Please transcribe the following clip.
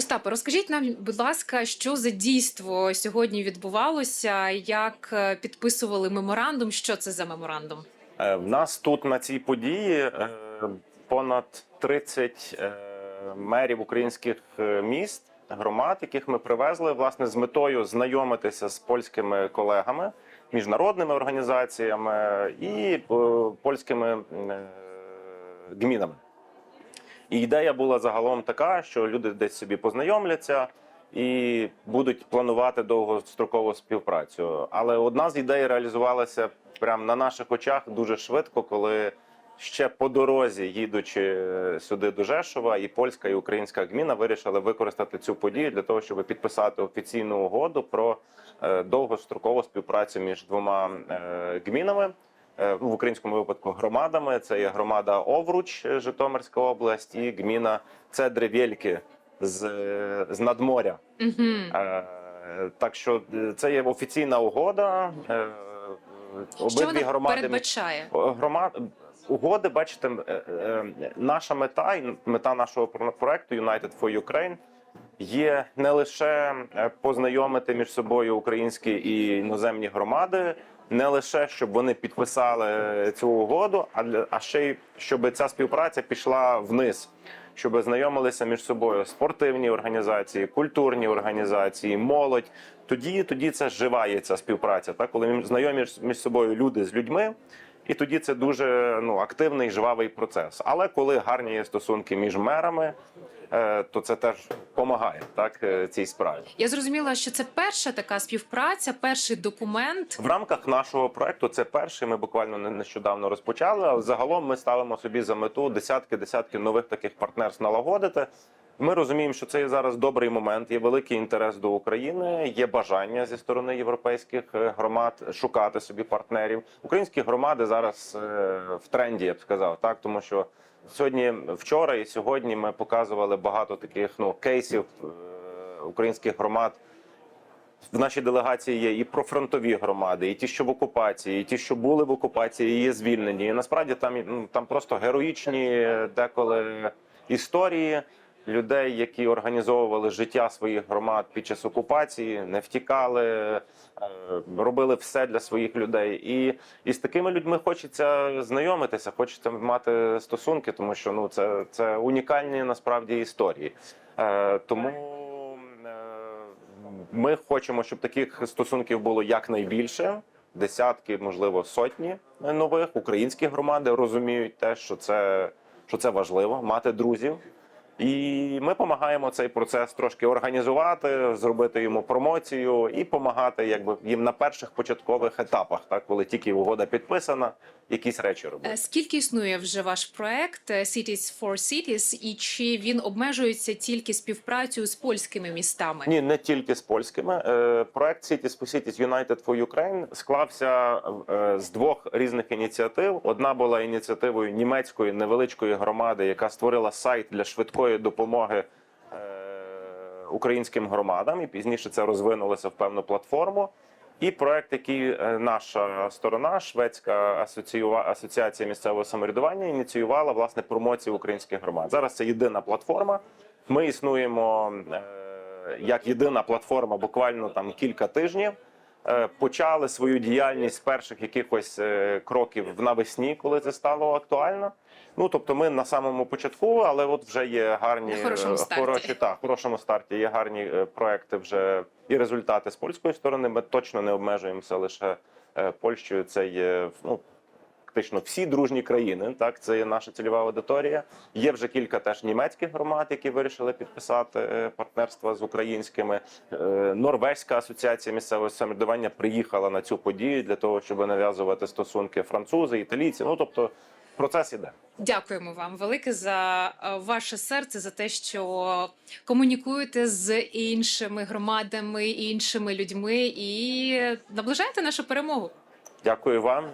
Остапе, розкажіть нам, будь ласка, що за дійство сьогодні відбувалося? Як е, підписували меморандум? Що це за меморандум? Е, В нас тут на цій події е, понад 30 е, мерів українських міст, громад, яких ми привезли власне з метою знайомитися з польськими колегами, міжнародними організаціями і польськими гмінами. І ідея була загалом така, що люди десь собі познайомляться і будуть планувати довгострокову співпрацю. Але одна з ідей реалізувалася прямо на наших очах дуже швидко, коли ще по дорозі, їдучи е, сюди до Жешова, і польська і українська гміна вирішили використати цю подію для того, щоб підписати офіційну угоду про е, довгострокову співпрацю між двома е, гмінами. Е, в українському випадку громадами. Це є громада Овруч, е, Житомирська область, і гміна Цедри Вєльки з, е, з надморя. Угу. Так що це є офіційна угода. Е, Що Обидві вона громади передбачає? громад угоди. Бачите, наша мета і мета нашого проекту United for Ukraine є не лише е, познайомити між собою українські і іноземні громади, не лише щоб вони підписали цю угоду, а для а ще й щоб ця співпраця пішла вниз. Щоб знайомилися між собою спортивні організації, культурні організації, молодь. Тоді, тоді це жива ця співпраця. Так, коли знайомі між собою люди з людьми, і тоді це дуже ну активний жвавий процес. Але коли гарні є стосунки між мерами, е, то це теж допомагає так е, цій справі. Я зрозуміла, що це перша така співпраця, перший документ. В рамках нашого проекту це перший. Ми буквально не- нещодавно розпочали. Загалом ми ставимо собі за мету десятки десятки нових таких партнерств налагодити. Ми розуміємо, що це є зараз добрий момент. Є великий інтерес до України, є бажання зі сторони європейських е, громад шукати собі партнерів. Українські громади зараз е, в тренді, я б сказав, так тому що сьогодні, вчора і сьогодні ми показували багато таких ну кейсів е, українських громад. В нашій делегації є і профронтові громади, і ті, що в окупації, і ті, що були в окупації, і є звільнені. І насправді там ну, там просто героїчні деколи історії людей, які організовували життя своїх громад під час окупації, не втікали, е, робили все для своїх людей. І, і з такими людьми хочеться знайомитися, хочеться мати стосунки, тому що ну це, це унікальні насправді історії. Е, Тому. е, ми хочемо, щоб таких стосунків було якнайбільше. Десятки, можливо, сотні нових українських громади розуміють те, що це, що це важливо мати друзів. І ми допомагаємо цей процес трошки організувати, зробити йому промоцію і допомагати якби їм на перших початкових етапах, так коли тільки угода підписана, якісь речі робити. Е, Скільки існує вже ваш проект е, Cities for Cities, і чи він обмежується тільки співпрацею з польськими містами? Ні, не тільки з польськими. Е, Проект Cities for Cities United for Ukraine склався з двох різних ініціатив. Одна була ініціативою німецької невеличкої громади, яка створила сайт для швидкої допомоги е, українським громадам, і пізніше це розвинулося в певну платформу. І проект, який е, наша сторона, шведська асоціація місцевого самоврядування, ініціювала власне промоцію українських громад. Зараз це єдина платформа. Ми існуємо е, як єдина платформа, буквально там кілька тижнів. Е, Почали свою діяльність з перших якихось е, кроків навесні, коли це стало актуально. Ну тобто, ми на самому початку, але от вже є гарні На хорошому е, старті. хороші та хорошому старті. Є гарні проекти вже і результати з польської сторони. Ми точно не обмежуємося лише Польщею. Це є ну. Фактично всі дружні країни, так це є наша цільова аудиторія. Є вже кілька теж німецьких громад, які вирішили підписати е, партнерства з українськими. Е, Норвезька асоціація місцевого самоврядування приїхала на цю подію для того, щоб нав'язувати стосунки французи, італійці. Ну тобто процес іде. Дякуємо вам велике за е, ваше серце, за те, що комунікуєте з іншими громадами, іншими людьми і наближаєте нашу перемогу. Дякую вам.